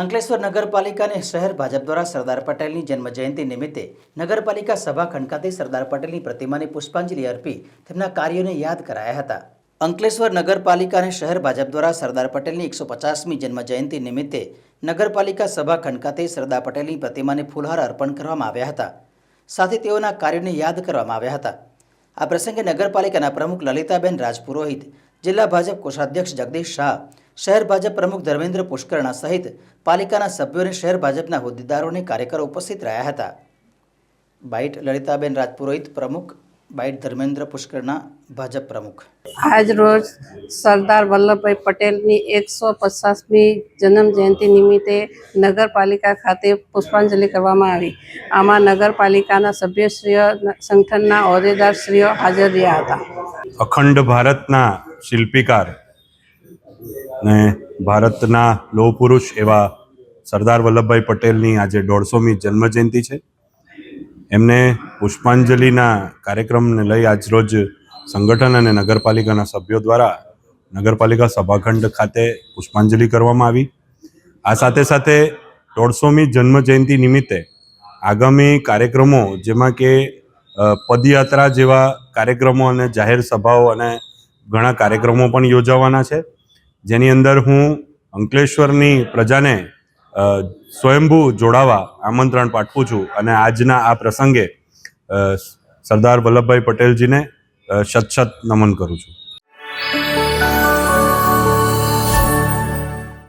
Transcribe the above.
અંકલેશ્વર નગરપાલિકા અને શહેર ભાજપ દ્વારા સરદાર પટેલની જન્મજયંતિ નિમિત્તે નગરપાલિકા સભાખંડ ખાતે સરદાર પટેલની પ્રતિમાને પુષ્પાંજલિ અર્પી તેમના કાર્યોને યાદ કરાયા હતા. અંકલેશ્વર નગરપાલિકા અને શહેર ભાજપ દ્વારા સરદાર પટેલની એકસો પચાસમી જન્મજયંતિ નિમિત્તે નગરપાલિકા સભાખંડ ખાતે સરદાર પટેલની પ્રતિમાને ફૂલહાર અર્પણ કરવામાં આવ્યા હતા. સાથે તેઓના કાર્યોને યાદ કરવામાં આવ્યા હતા. આ પ્રસંગે નગરપાલિકાના પ્રમુખ લલિતાબેન રાજપુરોહિત, જિલ્લા ભાજપ કોષાધ્યક્ષ જગદીશ શાહ શહેર ભાજપ પ્રમુખ ધર્મેન્દ્ર પુષ્કરણા સહિત પાલિકાના સભ્યો અને શહેર ભાજપના હોદ્દેદારો અને કાર્યકરો ઉપસ્થિત રહ્યા હતા. બાઇટ લલિતાબેન રાજપુરોહિત પ્રમુખ બાઇટ ધર્મેન્દ્ર પુષ્કરણા ભાજપ પ્રમુખ. આજ રોજ સરદાર વલ્લભભાઈ પટેલની એકસો પચાસમી જન્મ જયંતિ નિમિત્તે નગરપાલિકા ખાતે પુષ્પાંજલિ કરવામાં આવી. આમાં નગરપાલિકાના સભ્યશ્રીઓ સંગઠનના હોદ્દેદારશ્રીઓ હાજર રહ્યા હતા. અખંડ ભારતના શિલ્પીકાર ને ભારતના લોહ પુરુષ એવા સરદાર વલ્લભભાઈ પટેલની આજે દોઢસોમી જન્મજયંતિ છે. એમને પુષ્પાંજલિના કાર્યક્રમને લઈ આજરોજ સંગઠન અને નગરપાલિકાના સભ્યો દ્વારા નગરપાલિકા સભાખંડ ખાતે પુષ્પાંજલિ કરવામાં આવી. આ સાથે સાથે દોઢસોમી જન્મજયંતિ નિમિત્તે આગામી કાર્યક્રમો જેમાં કે પદયાત્રા જેવા કાર્યક્રમો અને જાહેર સભાઓ અને ઘણા કાર્યક્રમો પણ યોજાવાના છે. જેની અંદર હું અંકલેશ્વરની પ્રજાને સ્વયંભૂ જોડાવા આમંત્રણ પાઠવું છું અને આજના આ પ્રસંગે સરદાર વલ્લભભાઈ પટેલજીને શત શત નમન કરું છું.